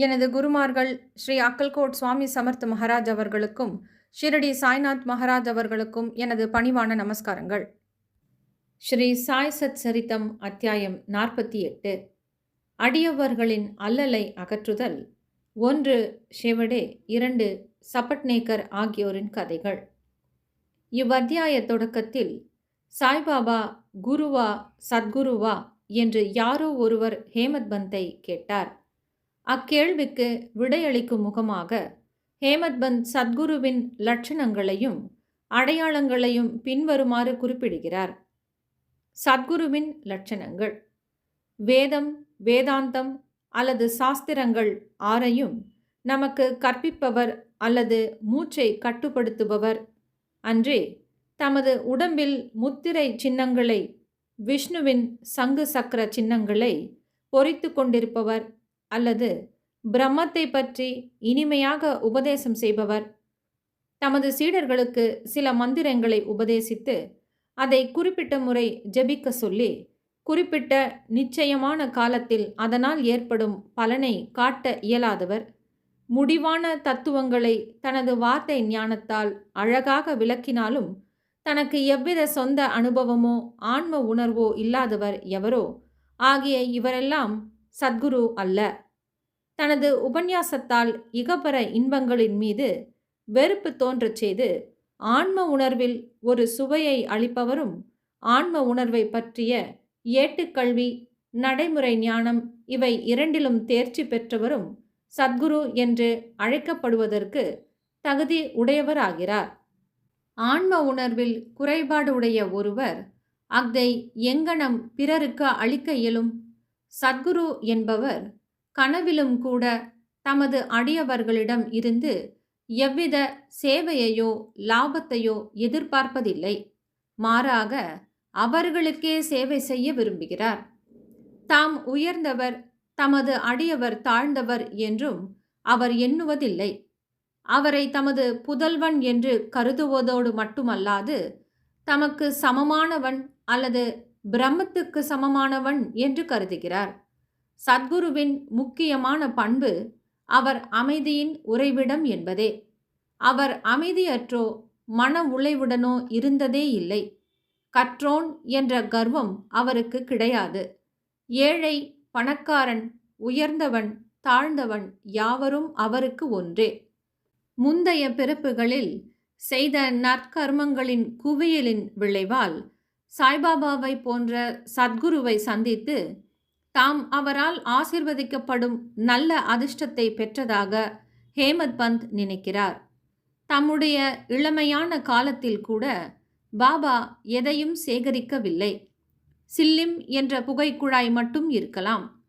எனது குருமார்கள் ஸ்ரீ அக்கல்கோட் சுவாமி சமர்த் மகாராஜ் அவர்களுக்கும் ஷிரடி சாய்நாத் மகாராஜ் அவர்களுக்கும் எனது பணிவான நமஸ்காரங்கள். ஸ்ரீ சாய் சத் சரித்தம் அத்தியாயம் நாற்பத்தி எட்டு அடியவர்களின் அல்லலை அகற்றுதல். ஒன்று ஷெவடே இரண்டு சபட்நேக்கர் ஆகியோரின் கதைகள். இவ்வத்தியாய தொடக்கத்தில் சாய்பாபா குருவா சத்குருவா என்று யாரோ ஒருவர் ஹேமத் பந்தை கேட்டார். அக்கேள்விக்கு விடையளிக்கும் முகமாக ஹேமத்பந்த் சத்குருவின் லட்சணங்களையும் அடையாளங்களையும் பின்வருமாறு குறிப்பிடுகிறார். சத்குருவின் லட்சணங்கள். வேதம் வேதாந்தம் அல்லது சாஸ்திரங்கள் ஆரையும் நமக்கு கற்பிப்பவர் அல்லது மூச்சை கட்டுப்படுத்துபவர் அன்றே தமது உடம்பில் முத்திரை சின்னங்களை விஷ்ணுவின் சங்கு சக்கர சின்னங்களை பொறித்து கொண்டிருப்பவர் அல்லது பிரம்மத்தை பற்றி இனிமையாக உபதேசம் செய்பவர். தமது சீடர்களுக்கு சில மந்திரங்களை உபதேசித்து அதை குறிப்பிட்ட முறை ஜபிக்க சொல்லி குறிப்பிட்ட நிச்சயமான காலத்தில் அதனால் ஏற்படும் பலனை காட்ட இயலாதவர். முடிவான தத்துவங்களை தனது வார்த்தை ஞானத்தால் அழகாக விளக்கினாலும் தனக்கு எவ்வித சொந்த அனுபவமோ ஆன்ம உணர்வோ இல்லாதவர் எவரோ ஆகிய இவரெல்லாம் சத்குரு அல்ல. தனது உபன்யாசத்தால் இகபர இன்பங்களின் மீது வெறுப்பு தோன்றச் செய்து ஆன்ம உணர்வில் ஒரு சுவையை அளிப்பவரும் ஆன்ம உணர்வை பற்றிய ஏட்டுக்கல்வி நடைமுறை ஞானம் இவை இரண்டிலும் தேர்ச்சி பெற்றவரும் சத்குரு என்று அழைக்கப்படுவதற்கு தகுதி உடையவராகிறார். ஆன்ம உணர்வில் குறைபாடு உடைய ஒருவர் அஃதை எங்கனம் பிறருக்கு அளிக்க இயலும் சத்குரு என்பவர் கனவிலும் கூட தமது அடியவர்களிடம் இருந்து எவ்வித சேவையையோ லாபத்தையோ எதிர்பார்ப்பதில்லை. மாறாக அவர்களுக்கே சேவை செய்ய விரும்புகிறார். தாம் உயர்ந்தவர் தமது அடியவர் தாழ்ந்தவர் என்றும் அவர் எண்ணுவதில்லை. அவரை தமது புதல்வன் என்று கருதுவதோடு மட்டுமல்லாது தமக்கு சமமானவன் அல்லது பிரம்மத்துக்கு சமமானவன் என்று கருதுகிறார். சத்குருவின் முக்கியமான பண்பு அவர் அமைதியின் உறைவிடம் என்பதே. அவர் அமைதியற்றோ மன உழைவுடனோ இருந்ததே இல்லை. கற்றோன் என்ற கர்வம் அவருக்கு கிடையாது. ஏழை பணக்காரன் உயர்ந்தவன் தாழ்ந்தவன் யாவரும் அவருக்கு ஒன்றே. முந்தைய பிறப்புகளில் செய்த நற்கர்மங்களின் குவியலின் விளைவால் சாய்பாபாவை போன்ற சத்குருவை சந்தித்து தாம் அவரால் ஆசிர்வதிக்கப்படும் நல்ல அதிர்ஷ்டத்தை பெற்றதாக ஹேமத் பந்த் நினைக்கிறார். தம்முடைய இளமையான காலத்தில் கூட பாபா எதையும் சேகரிக்கவில்லை. சில்லிம் என்ற புகைக்குழாய் மட்டும் இருக்கலாம்.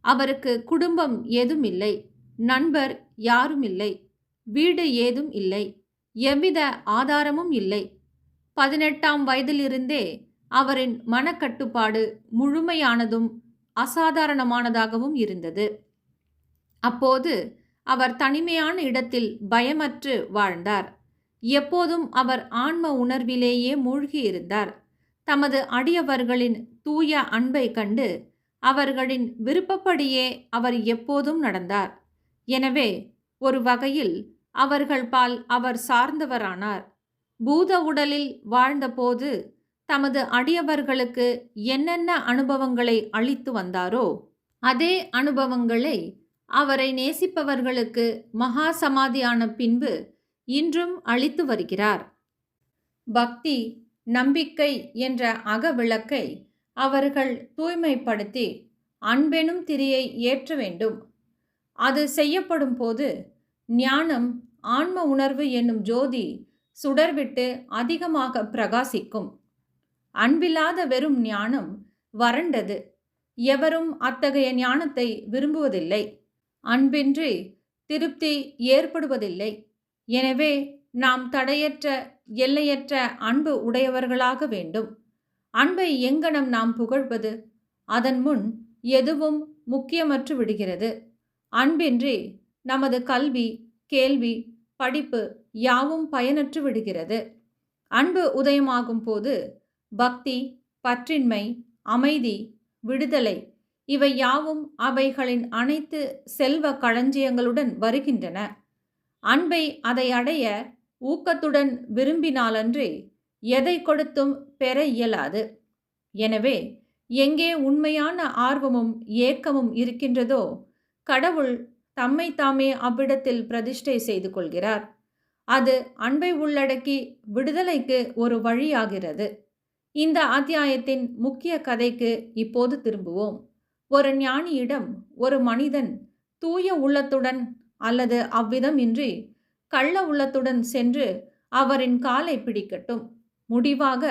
அவருக்கு குடும்பம் ஏதும் இல்லை நண்பர் யாரும் இல்லை வீடு ஏதும் இல்லை. எவ்வித ஆதாரமும் இல்லை. பதினெட்டாம் வயதிலிருந்தே அவரின் மனக்கட்டுப்பாடு முழுமையானதும் அசாதாரணமானதாகவும் இருந்தது. அப்போது அவர் தனிமையான இடத்தில் பயமற்று வாழ்ந்தார். எப்போதும் அவர் ஆன்ம உணர்விலேயே மூழ்கியிருந்தார். தமது அடியவர்களின் தூய அன்பை கண்டு அவர்களின் விருப்பப்படியே அவர் எப்போதும் நடந்தார். எனவே ஒரு வகையில் அவர்கள் பால் அவர் சார்ந்தவரானார். பூத உடலில் வாழ்ந்தபோது தமது அடியவர்களுக்கு என்னென்ன அனுபவங்களை அளித்து வந்தாரோ அதே அனுபவங்களை அவரை நேசிப்பவர்களுக்கு மகா சமாதியான பின்பு இன்றும் அளித்து வருகிறார். பக்தி நம்பிக்கை என்ற அகவிளக்கை அவர்கள் தூய்மைப்படுத்தி அன்பெனும் திரியை ஏற்ற வேண்டும். அது செய்யப்படும் போது ஞானம் ஆன்ம உணர்வு என்னும் ஜோதி சுடர்விட்டு அதிகமாக பிரகாசிக்கும். அன்பில்லாத வெறும் ஞானம் வறண்டது. எவரும் அத்தகைய ஞானத்தை விரும்புவதில்லை. அன்பின்றி திருப்தி ஏற்படுவதில்லை. எனவே நாம் தடையற்ற எல்லையற்ற அன்பு உடையவர்களாக வேண்டும். அன்பை எங்கனம் நாம் புகழ்வது? அதன் முன் எதுவும் முக்கியமற்று விடுகிறது. அன்பின்றி நமது கல்வி கேள்வி படிப்பு யாவும் பயனற்று விடுகிறது. அன்பு உதயமாகும் போது பக்தி பற்றின்மை அமைதி விடுதலை இவை யாவும் அவைகளின் அனைத்து செல்வ களஞ்சியங்களுடன் வருகின்றன. அன்பை அதை அடைய ஊக்கத்துடன் விரும்பினாலன்றி எதை கொடுத்தும் பெற இயலாது. எனவே எங்கே உண்மையான ஆர்வமும் ஏக்கமும் இருக்கின்றதோ கடவுள் தம்மை தாமே அவ்விடத்தில் பிரதிஷ்டை செய்து கொள்கிறார். அது அன்பை உள்ளடக்கி விடுதலைக்கு ஒரு வழியாகிறது. இந்த அத்தியாயத்தின் முக்கிய கதைக்கு இப்போது திரும்புவோம். ஒரு ஞானியிடம் ஒரு மனிதன் தூய உள்ளத்துடன் அல்லது அவ்விதம் இன்றி கள்ள உள்ளத்துடன் சென்று அவரின் காலை பிடிக்கட்டும். முடிவாக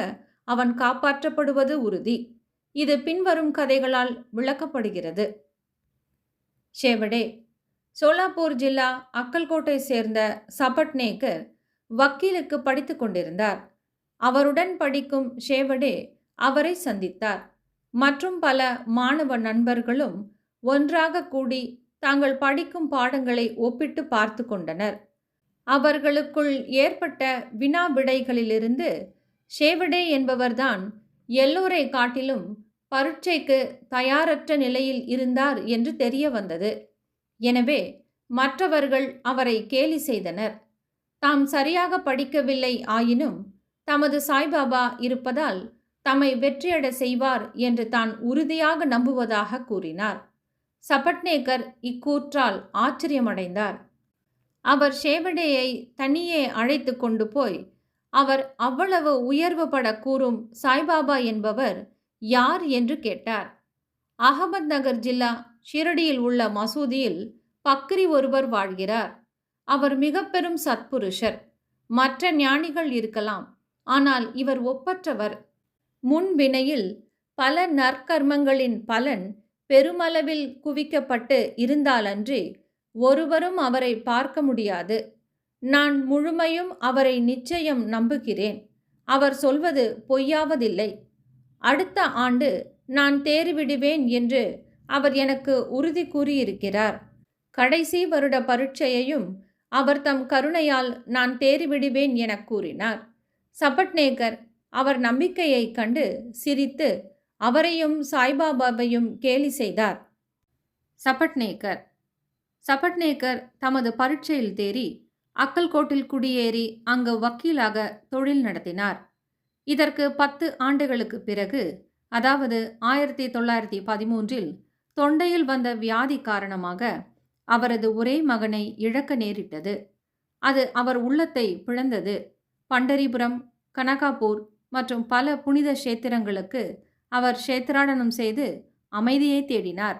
அவன் காப்பாற்றப்படுவது உறுதி. இது பின்வரும் கதைகளால் விளக்கப்படுகிறது. சேவடே சோலாப்பூர் ஜில்லா அக்கல்கோட்டை சேர்ந்த சபட்னேக்கு வக்கீலுக்கு படித்து கொண்டிருந்தார். அவருடன் படிக்கும் ஷேவடே அவரை சந்தித்தார். மற்றும் பல மாணவ நண்பர்களும் ஒன்றாக கூடி தாங்கள் படிக்கும் பாடங்களை ஒப்பிட்டு பார்த்து கொண்டனர். அவர்களுக்குள் ஏற்பட்ட வினா விடைகளிலிருந்து ஷேவடே என்பவர்தான் எல்லோரை காட்டிலும் பரீட்சைக்கு தயாரற்ற நிலையில் இருந்தார் என்று தெரிய வந்தது. எனவே மற்றவர்கள் அவரை கேலி செய்தனர். தாம் சரியாக படிக்கவில்லை ஆயினும் தமது சாய்பாபா இருப்பதால் தம்மை வெற்றியட செய்வார் என்று தான் உறுதியாக நம்புவதாக கூறினார். சபட்னேகர் இக்கூற்றால் ஆச்சரியமடைந்தார். அவர் ஷேவடேயை தனியே அழைத்து கொண்டு போய் அவர் அவ்வளவு உயர்வுபட கூறும் சாய்பாபா என்பவர் யார் என்று கேட்டார். அகமத் நகர் ஜில்லா ஷிரடியில் உள்ள மசூதியில் பக்ரி ஒருவர் வாழ்கிறார். அவர் மிக பெரும் சத்புருஷர். மற்ற ஞானிகள் இருக்கலாம். ஆனால் இவர் ஒப்பற்றவர். முன்வினையில் பல நற்கர்மங்களின் பலன் பெருமளவில் குவிக்கப்பட்டு இருந்தாலன்றி ஒருவரும் அவரை பார்க்க முடியாது. நான் முழுமையும் அவரை நிச்சயம் நம்புகிறேன். அவர் சொல்வது பொய்யாவதில்லை. அடுத்த ஆண்டு நான் தேறிவிடுவேன் என்று அவர் எனக்கு உறுதி கூறியிருக்கிறார். கடைசி வருட பரீட்சையையும் அவர் தம் கருணையால் நான் தேறிவிடுவேன் என கூறினார். சபட்நேகர் அவர் நம்பிக்கையை கண்டு சிரித்து அவரையும் சாய்பாபாவையும் கேலி செய்தார். சபட்நேகர் சபட்நேகர் தமது பரீட்சையில் தேறி அக்கல்கோட்டில் குடியேறி அங்கு வக்கீலாக தொழில் நடத்தினார். இதற்கு பத்து ஆண்டுகளுக்கு பிறகு அதாவது ஆயிரத்தி தொள்ளாயிரத்தி பதிமூன்றில் தொண்டையில் வந்த வியாதி காரணமாக அவரது ஒரே மகனை இழக்க நேரிட்டது. அது அவர் உள்ளத்தை பிளந்தது. பண்டரிபுரம் கனகாபூர் மற்றும் பல புனித கஷேத்திரங்களுக்கு அவர் கஷேத்திராடனம் செய்து அமைதியை தேடினார்.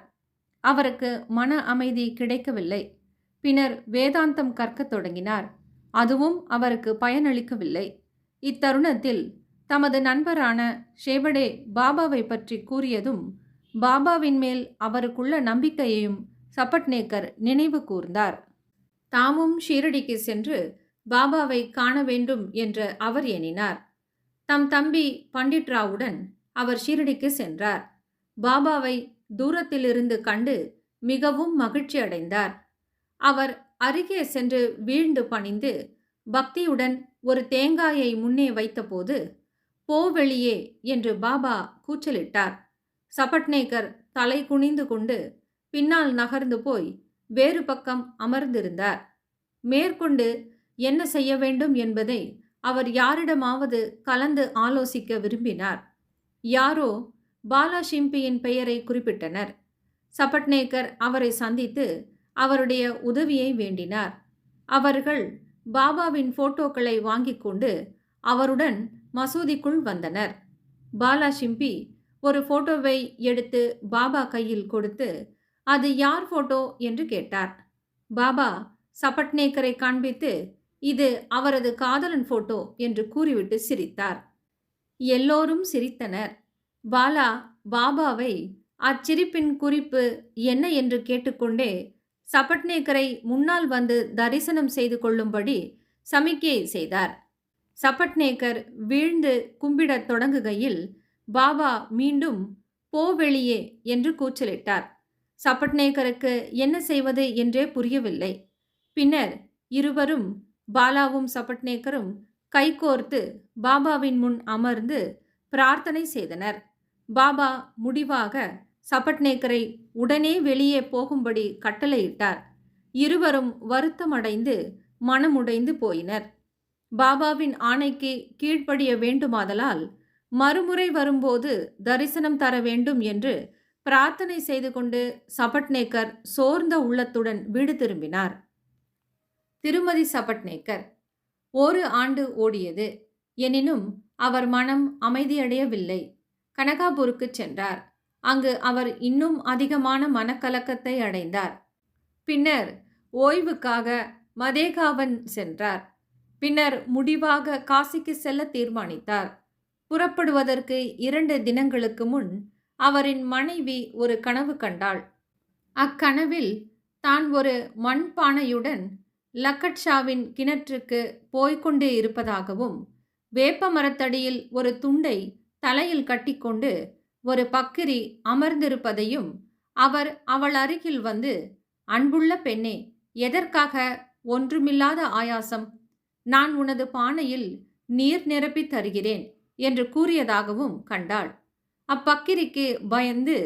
அவருக்கு மன அமைதி கிடைக்கவில்லை. பின்னர் வேதாந்தம் கற்கத் தொடங்கினார். அதுவும் அவருக்கு பயனளிக்கவில்லை. இத்தருணத்தில் தமது நண்பரான ஷேவடே பாபாவை பற்றி கூறியதும் பாபாவின் மேல் அவருக்குள்ள நம்பிக்கையையும் சபட்நேக்கர் நினைவு கூர்ந்தார். தாமும் ஷீரடிக்கு சென்று பாபாவை காண வேண்டும் என்று அவர் எண்ணினார். தம் தம்பி பண்டிட் ராவுடன் அவர் ஷீரடிக்கு சென்றார். பாபாவை தூரத்திலிருந்து கண்டு மிகவும் மகிழ்ச்சி அடைந்தார். அவர் அருகே சென்று வீழ்ந்து பணிந்து பக்தியுடன் ஒரு தேங்காயை முன்னே வைத்தபோது போ வெளியே என்று பாபா கூச்சலிட்டார். சபட்நேகர் தலை குனிந்து கொண்டு பின்னால் நகர்ந்து போய் வேறு பக்கம் அமர்ந்திருந்தார். மேற்கொண்டு என்ன செய்ய வேண்டும் என்பதை அவர் யாரிடமாவது கலந்து ஆலோசிக்க விரும்பினார். யாரோ பாலா ஷிம்பியின் பெயரை குறிப்பிட்டனர். சபட்னேக்கர் அவரை சந்தித்து அவருடைய உதவியை வேண்டினார். அவர்கள் பாபாவின் போட்டோக்களை வாங்கிக் கொண்டு அவருடன் மசூதிக்குள் வந்தனர். பாலா ஷிம்பி ஒரு போட்டோவை எடுத்து பாபா கையில் கொடுத்து அது யார் போட்டோ? என்று கேட்டார். பாபா சபட்னேக்கரை காண்பித்து இது அவரது காதலன் போட்டோ என்று கூறிவிட்டு சிரித்தார். எல்லோரும் சிரித்தனர். பாலா பாபாவை அச்சிரிப்பின் குறிப்பு என்ன? என்று கேட்டுக்கொண்டே சபட்னேக்கரை முன்னால் வந்து தரிசனம் செய்து கொள்ளும்படி சமிக்கை செய்தார். சபட்னேக்கர் வீழ்ந்து கும்பிடத் தொடங்குகையில் பாபா மீண்டும் போ வெளியே என்று கூச்சலிட்டார். சபட்னேக்கருக்கு என்ன செய்வது என்றே புரியவில்லை. பின்னர் இருவரும் பாலாவும் சபட்னேக்கரும் கைகோர்த்து பாபாவின் முன் அமர்ந்து பிரார்த்தனை செய்தனர். பாபா முடிவாக சபட்நேக்கரை உடனே வெளியே போகும்படி கட்டளையிட்டார். இருவரும் வருத்தமடைந்து மனமுடைந்து போயினர். பாபாவின் ஆணைக்கு கீழ்ப்படிய வேண்டுமாதலால் மறுமுறை வரும்போது தரிசனம் தர வேண்டும் என்று பிரார்த்தனை செய்து கொண்டு சபட்நேக்கர் சோர்ந்த உள்ளத்துடன் வீடு திரும்பினார். திருமதி சபட்நேக்கர் ஒரு ஆண்டு ஓடியது. எனினும் அவர் மனம் அமைதியடையவில்லை. கனகாபூருக்கு சென்றார். அங்கு அவர் இன்னும் அதிகமான மனக்கலக்கத்தை அடைந்தார். பின்னர் ஓய்வுக்காக மதேகாவன் சென்றார். பின்னர் முடிவாக காசிக்கு செல்ல தீர்மானித்தார். புறப்படுவதற்கு இரண்டு தினங்களுக்கு முன் அவரின் மனைவி ஒரு கனவு கண்டாள். அக்கனவில் தான் ஒரு மண்பானையுடன் லக்கட்ஷாவின் கிணற்றுக்கு போய்க்கொண்டே இருப்பதாகவும் வேப்ப மரத்தடியில் ஒரு துண்டை தலையில் கட்டிக்கொண்டு ஒரு பக்கிரி அமர்ந்திருப்பதையும் அவர் அவள் அருகில் வந்து அன்புள்ள பெண்ணே எதற்காக ஒன்றுமில்லாத ஆயாசம்? நான் உனது பானையில் நீர் நிரப்பி தருகிறேன். என்று கூறியதாகவும் கண்டாள். அப்பக்கிரிக்கு பயந்து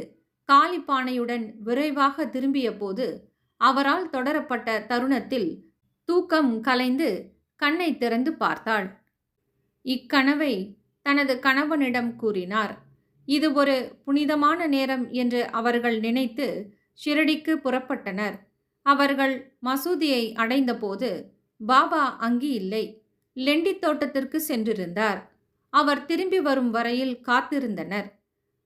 காலிப்பானையுடன் விரைவாக திரும்பிய போது அவரால் தொடரப்பட்ட தருணத்தில் தூக்கம் கலைந்து கண்ணை திறந்து பார்த்தாள். இக்கனவை தனது கணவனிடம் கூறினார். இது ஒரு புனிதமான நேரம் என்று அவர்கள் நினைத்து ஷிரடிக்கு புறப்பட்டனர். அவர்கள் மசூதியை அடைந்தபோது பாபா அங்கு இல்லை லெண்டி தோட்டத்திற்கு சென்றிருந்தார். அவர் திரும்பி வரும் வரையில் காத்திருந்தனர்.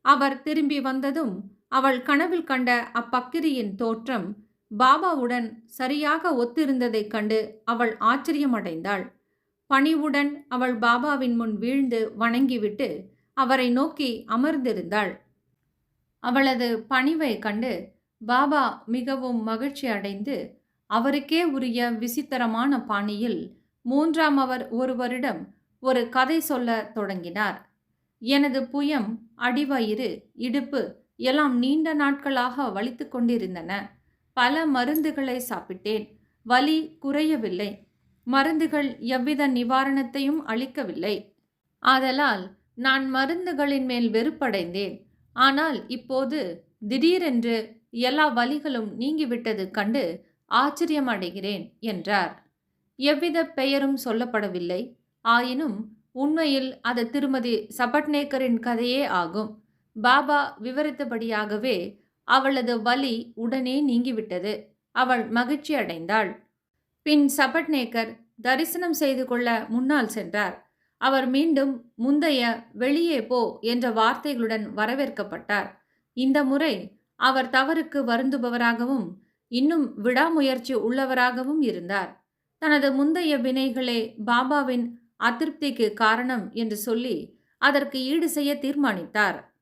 அவர் திரும்பி வந்ததும் அவள் கனவில் கண்ட அப்பக்கிரியின் தோற்றம் பாபாவுடன் சரியாக ஒத்திருந்ததைக் கண்டு அவள் ஆச்சரியமடைந்தாள். பணிவுடன் அவள் பாபாவின் முன் வீழ்ந்து வணங்கிவிட்டு அவரை நோக்கி அமர்ந்திருந்தாள். அவளது பணிவை கண்டு பாபா மிகவும் மகிழ்ச்சி அடைந்து அவருக்கே உரிய விசித்திரமான பாணியில் மூன்றாம் அவர் ஒருவரிடம் ஒரு கதை சொல்ல தொடங்கினார். எனது புயம் அடிவயிறு இடுப்பு எல்லாம் நீண்ட நாட்களாக வலித்து கொண்டிருந்தன. பல மருந்துகளை சாப்பிட்டேன். வலி குறையவில்லை. மருந்துகள் எவ்வித நிவாரணத்தையும் அளிக்கவில்லை. ஆதலால் நான் மருந்துகளின் மேல் வெறுப்படைந்தேன். ஆனால் இப்போது திடீரென்று எல்லா வலிகளும் நீங்கிவிட்டது கண்டு ஆச்சரியமடைகிறேன் என்றார். எவ்வித பெயரும் சொல்லப்படவில்லை. ஆயினும் உண்மையில் அது திருமதி சபட்நேக்கரின் கதையே ஆகும். பாபா விவரித்தபடியாகவே அவளது வலி உடனே நீங்கிவிட்டது. அவள் மகிழ்ச்சி அடைந்தாள். பின் சபட்நேக்கர் தரிசனம் செய்து கொள்ள முன்னால் சென்றார். அவர் மீண்டும் முந்தைய வெளியே போ என்ற வார்த்தைகளுடன் வரவேற்கப்பட்டார். இந்த முறை அவர் தவறுக்கு வருந்துபவராகவும் இன்னும் விடாமுயற்சி உள்ளவராகவும் இருந்தார். தனது முந்தைய வினைகளே பாபாவின் அதிருப்திக்கு காரணம் என்று சொல்லி அதற்கு ஈடு செய்ய தீர்மானித்தார்.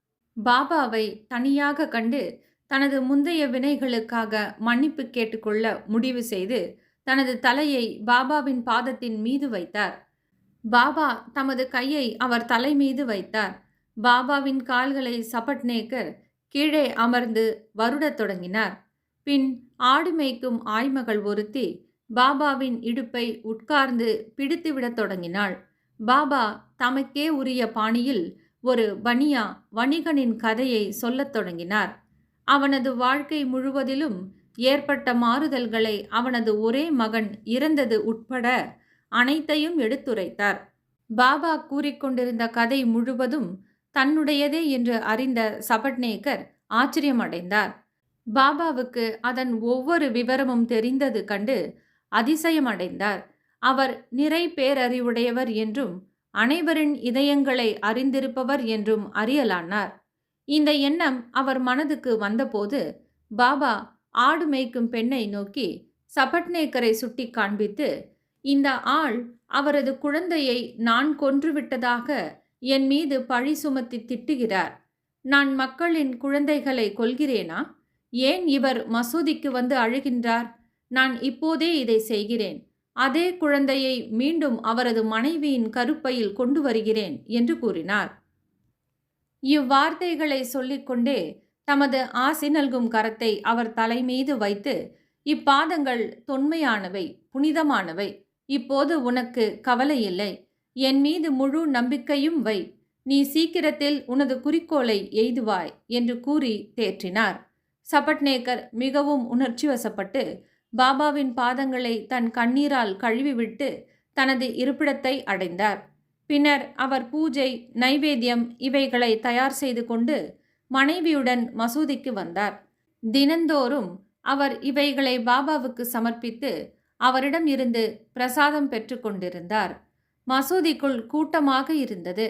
பாபாவை தனியாக கண்டு தனது முந்தைய வினைகளுக்காக மன்னிப்பு கேட்டுக்கொள்ள முடிவு செய்து தனது தலையை பாபாவின் பாதத்தின் மீது வைத்தார். பாபா தமது கையை அவர் தலை மீது வைத்தார். பாபாவின் கால்களை சபட்நேக்கர் கீழே அமர்ந்து வருடத் தொடங்கினார். பின் ஆடு மேய்க்கும் ஆய்மகள் ஒருத்தி பாபாவின் இடுப்பை உட்கார்ந்து பிடித்துவிடத் தொடங்கினாள். பாபா தமக்கே உரிய பாணியில் ஒரு பனியா வணிகனின் கதையை சொல்லத் தொடங்கினார். அவனது வாழ்க்கை முழுவதிலும் ஏற்பட்ட மாறுதல்களை அவனது ஒரே மகன் இறந்தது உட்பட அனைத்தையும் எடுத்துரைத்தார். பாபா கூறிக்கொண்டிருந்த கதை முழுவதும் தன்னுடையதே என்று அறிந்த சபட்நேகர் ஆச்சரியமடைந்தார். பாபாவுக்கு அதன் ஒவ்வொரு விவரமும் தெரிந்தது கண்டு அதிசயமடைந்தார். அவர் நிறை பேரறிவுடையவர் என்றும் அனைவரின் இதயங்களை அறிந்திருப்பவர் என்றும் அறியலானார். இந்த எண்ணம் அவர் மனதுக்கு வந்தபோது பாபா ஆடு மேய்க்கும் பெண்ணை நோக்கி சபட்நேக்கரை சுட்டி காண்பித்து இந்த ஆள் அவரது குழந்தையை நான் கொன்றுவிட்டதாக என் மீது பழி சுமத்தி திட்டுகிறார். நான் மக்களின் குழந்தைகளை கொள்கிறேனா ஏன் இவர் மசூதிக்கு வந்து அழுகின்றார்? நான் இப்போதே இதை செய்கிறேன். அதே குழந்தையை மீண்டும் அவரது மனைவியின் கருப்பையில் கொண்டு வருகிறேன் என்று கூறினார். இவ்வார்த்தைகளை சொல்லிக்கொண்டே தமது ஆசி நல்கும் கரத்தை அவர் தலைமீது வைத்து இப்பாதங்கள் தொன்மையானவை புனிதமானவை. இப்போது உனக்கு கவலை இல்லை. என் மீது முழு நம்பிக்கையும் வை. நீ சீக்கிரத்தில் உனது குறிக்கோளை எய்துவாய் என்று கூறி தேற்றினார். சபட்நேக்கர் மிகவும் உணர்ச்சி வசப்பட்டு பாபாவின் பாதங்களை தன் கண்ணீரால் கழுவிவிட்டு தனது இருப்பிடத்தை அடைந்தார். பின்னர் அவர் பூஜை நைவேத்தியம் இவைகளை தயார் செய்து கொண்டு மனைவியுடன் மசூதிக்கு வந்தார். தினந்தோறும் அவர் இவைகளை பாபாவுக்கு சமர்ப்பித்து அவரிடம் இருந்து பிரசாதம் பெற்று கொண்டிருந்தார். மசூதிக்குள் கூட்டமாக இருந்தது.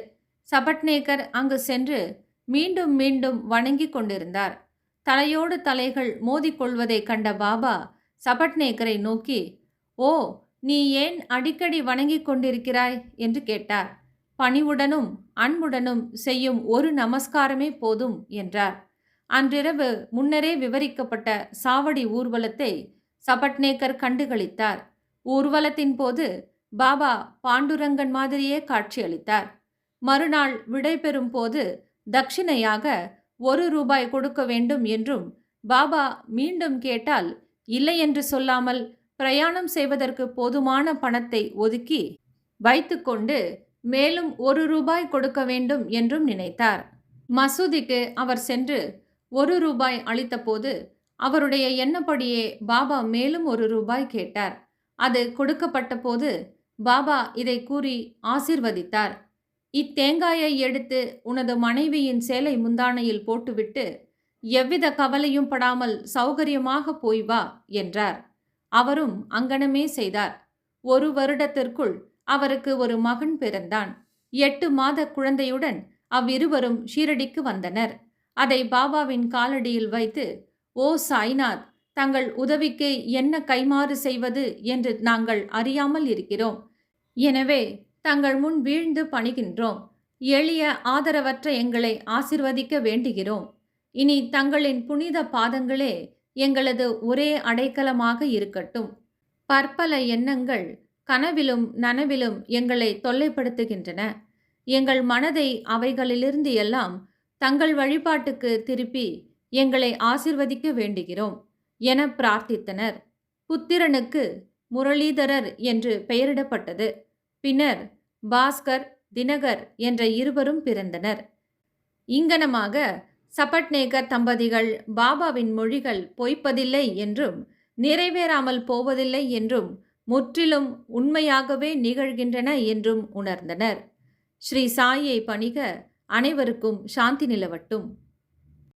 சபட்நேக்கர் அங்கு சென்று மீண்டும் மீண்டும் வணங்கி கொண்டிருந்தார். தலையோடு தலைகள் மோதிக்கொள்வதைக் கண்ட பாபா சபட்நேக்கரை நோக்கி ஓ நீ ஏன் அடிக்கடி வணங்கிக் கொண்டிருக்கிறாய்? என்று கேட்டார். பணிவுடனும் அன்புடனும் செய்யும் ஒரு நமஸ்காரமே போதும் என்றார். அன்றிரவு முன்னரே விவரிக்கப்பட்ட சாவடி ஊர்வலத்தை சபட்நேக்கர் கண்டுகளித்தார். ஊர்வலத்தின் போது பாபா பாண்டுரங்கன் மாதிரியே காட்சியளித்தார். மறுநாள் விடைபெறும் போது தட்சிணையாக ஒரு ரூபாய் கொடுக்க வேண்டும் என்றும் பாபா மீண்டும் கேட்டால் இல்லை என்று சொல்லாமல் பிரயாணம் செய்வதற்கு போதுமான பணத்தை ஒதுக்கி வைத்துக்கொண்டு மேலும் ஒரு ரூபாய் கொடுக்க வேண்டும் என்றும் நினைத்தார். மசூதிக்கு அவர் சென்று ஒரு ரூபாய் அளித்தபோது அவருடைய எண்ணப்படியே பாபா மேலும் ஒரு ரூபாய் கேட்டார். அது கொடுக்கப்பட்ட போது பாபா இதை கூறி ஆசிர்வதித்தார். இத்தேங்காயை எடுத்து உனது மனைவியின் சேலை முந்தானையில் போட்டுவிட்டு எவ்வித கவலையும் படாமல் சௌகரியமாக போய் வா என்றார். அவரும் அங்கனமே செய்தார். ஒரு வருடத்திற்குள் அவருக்கு ஒரு மகன் பிறந்தான். எட்டு மாத குழந்தையுடன் அவ்விருவரும் ஷீரடிக்கு வந்தனர். அதை பாபாவின் காலடியில் வைத்து ஓ சாய்நாத் தங்கள் உதவிக்கு என்ன கைமாறு செய்வது என்று நாங்கள் அறியாமல் இருக்கிறோம். எனவே தங்கள் முன் வீழ்ந்து பணிகின்றோம். எளிய ஆதரவற்ற எங்களை ஆசிர்வதிக்க வேண்டுகிறோம். இனி தங்களின் புனித பாதங்களே எங்களது ஒரே அடைக்கலமாக இருக்கட்டும். பற்பல எண்ணங்கள் கனவிலும் நனவிலும் எங்களை தொல்லைப்படுத்துகின்றன. எங்கள் மனதை அவைகளிலிருந்து எல்லாம் தங்கள் வழிபாட்டுக்கு திருப்பி எங்களை ஆசிர்வதிக்க வேண்டுகிறோம் என பிரார்த்தித்தனர். புத்திரனுக்கு முரளிதரர் என்று பெயரிடப்பட்டது. பின்னர் பாஸ்கர் தினகர் என்ற இருவரும் பிறந்தனர். இங்கனமாக சபட்நேகர் தம்பதிகள் பாபாவின் மொழிகள் பொய்ப்பதில்லை என்றும் நிறைவேறாமல் போவதில்லை என்றும் முற்றிலும் உண்மையாகவே நிகழ்கின்றன என்றும் உணர்ந்தனர். ஸ்ரீ சாயை பணிக அனைவருக்கும் சாந்தி நிலவட்டும்.